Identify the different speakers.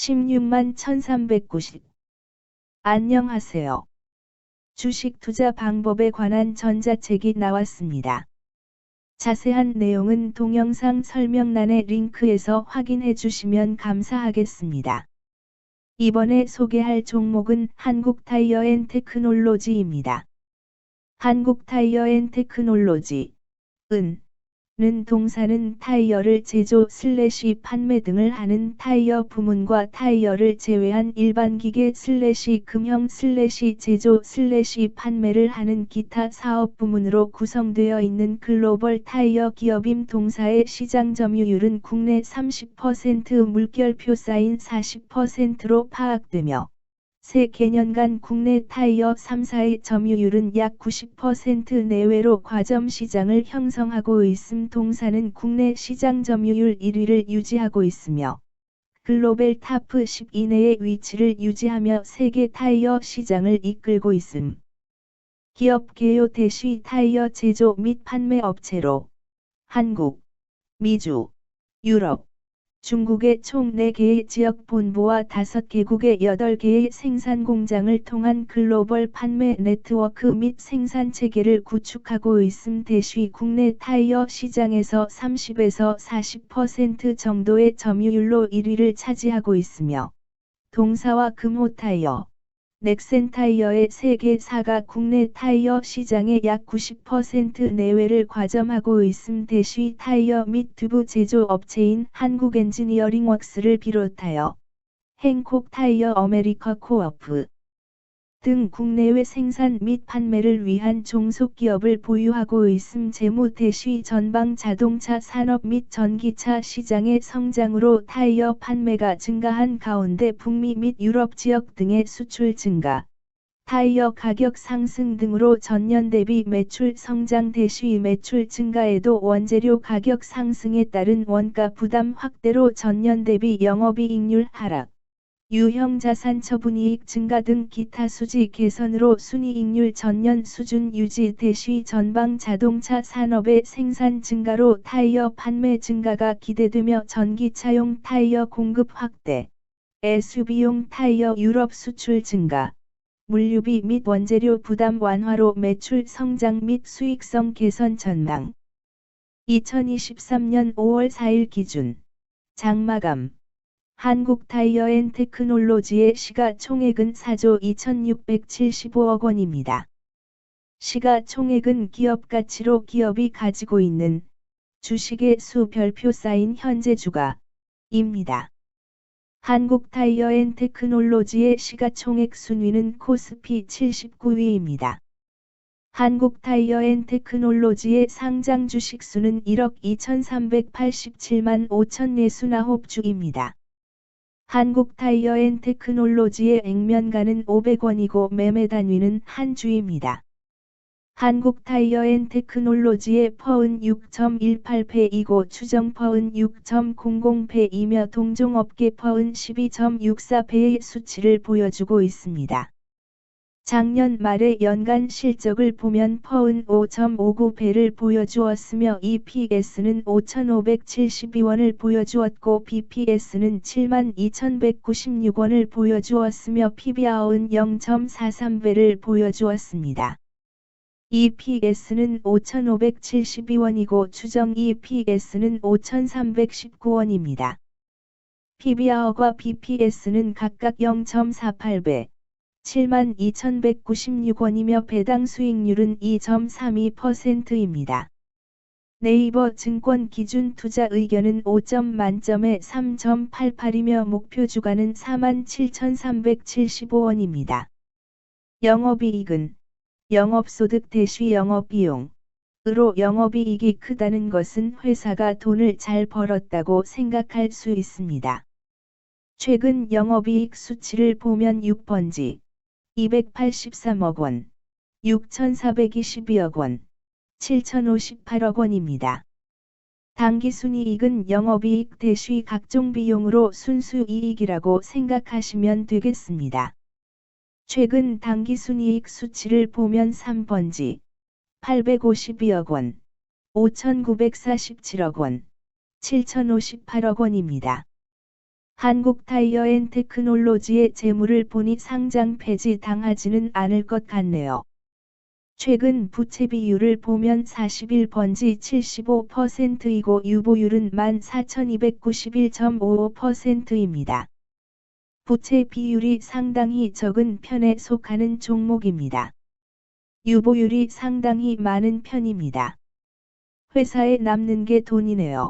Speaker 1: 16만 1390. 안녕하세요. 주식 투자 방법에 관한 전자책이 나왔습니다. 자세한 내용은 동영상 설명란의 링크에서 확인해 주시면 감사하겠습니다. 이번에 소개할 종목은 한국타이어 앤 테크놀로지입니다. 한국타이어 앤 테크놀로지, 은, 는 동사는 타이어를 제조 슬래시 판매 등을 하는 타이어 부문과 타이어를 제외한 일반 기계 슬래시 금형 슬래시 제조 슬래시 판매를 하는 기타 사업 부문으로 구성되어 있는 글로벌 타이어 기업임 동사의 시장 점유율은 국내 30% 물결표 사인 40%로 파악되며 세 개년간 국내 타이어 3사의 점유율은 약 90% 내외로 과점 시장을 형성하고 있음 동사는 국내 시장 점유율 1위를 유지하고 있으며 글로벌 타프 10 이내의 위치를 유지하며 세계 타이어 시장을 이끌고 있음. 기업 개요 대시 타이어 제조 및 판매 업체로 한국, 미주, 유럽, 중국의 총 4개의 지역 본부와 5개국의 8개의 생산 공장을 통한 글로벌 판매 네트워크 및 생산 체계를 구축하고 있음 대시 국내 타이어 시장에서 30에서 40% 정도의 점유율로 1위를 차지하고 있으며 동사와 금호 타이어, 넥센 타이어의 세계사가 국내 타이어 시장의 약 90% 내외를 과점하고 있음 대시 타이어 및 튜브 제조 업체인 한국 엔지니어링 웍스를 비롯하여 행콕 타이어 어메리카 코어프 등 국내외 생산 및 판매를 위한 종속기업을 보유하고 있음 재무 대시 전방 자동차 산업 및 전기차 시장의 성장으로 타이어 판매가 증가한 가운데 북미 및 유럽 지역 등의 수출 증가, 타이어 가격 상승 등으로 전년 대비 매출 성장 대시 매출 증가에도 원재료 가격 상승에 따른 원가 부담 확대로 전년 대비 영업이익률 하락. 유형 자산 처분이익 증가 등 기타 수지 개선으로 순이익률 전년 수준 유지 대시 전방 자동차 산업의 생산 증가로 타이어 판매 증가가 기대되며 전기차용 타이어 공급 확대, SUV용 타이어 유럽 수출 증가, 물류비 및 원재료 부담 완화로 매출 성장 및 수익성 개선 전망. 2023년 5월 4일 기준. 장마감 한국 타이어 앤 테크놀로지의 시가총액은 4조 2675억 원입니다. 시가총액은 기업 가치로 기업이 가지고 있는 주식의 수 별표 쌓인 현재 주가입니다. 한국 타이어 앤 테크놀로지의 시가총액 순위는 코스피 79위입니다. 한국 타이어 앤 테크놀로지의 상장 주식 수는 1억 2387만 5,049주입니다. 한국 타이어 앤 테크놀로지의 액면가는 500원이고 매매 단위는 한 주입니다. 한국 타이어 앤 테크놀로지의 퍼은 6.18배이고 추정 퍼은 6.00배이며 동종업계 퍼은 12.64배의 수치를 보여주고 있습니다. 작년 말의 연간 실적을 보면 퍼은 5.59배를 보여주었으며 EPS는 5,572원을 보여주었고 BPS는 72,196원을 보여주었으며 PBR은 0.43배를 보여주었습니다. EPS는 5,572원이고 추정 EPS는 5,319원입니다. PBR과 BPS는 각각 0.48배, 72,196원이며 배당 수익률은 2.32%입니다. 네이버 증권 기준 투자 의견은 5점 만점에 3.88이며 목표 주가는 47,375원입니다. 영업이익은 영업소득 대시 영업비용 으로 영업이익이 크다는 것은 회사가 돈을 잘 벌었다고 생각할 수 있습니다. 최근 영업이익 수치를 보면 6번지 283억 원, 6,422억 원, 7,058억 원입니다. 당기순이익은 영업이익 대시 각종 비용으로 순수이익이라고 생각하시면 되겠습니다. 최근 당기순이익 수치를 보면 3번지 852억 원, 5,947억 원, 7,058억 원입니다. 한국 타이어 앤 테크놀로지의 재물을 보니 상장 폐지 당하지는 않을 것 같네요. 최근 부채 비율을 보면 41번지 75%이고 유보율은 14,291.55%입니다. 부채 비율이 상당히 적은 편에 속하는 종목입니다. 유보율이 상당히 많은 편입니다. 회사에 남는 게 돈이네요.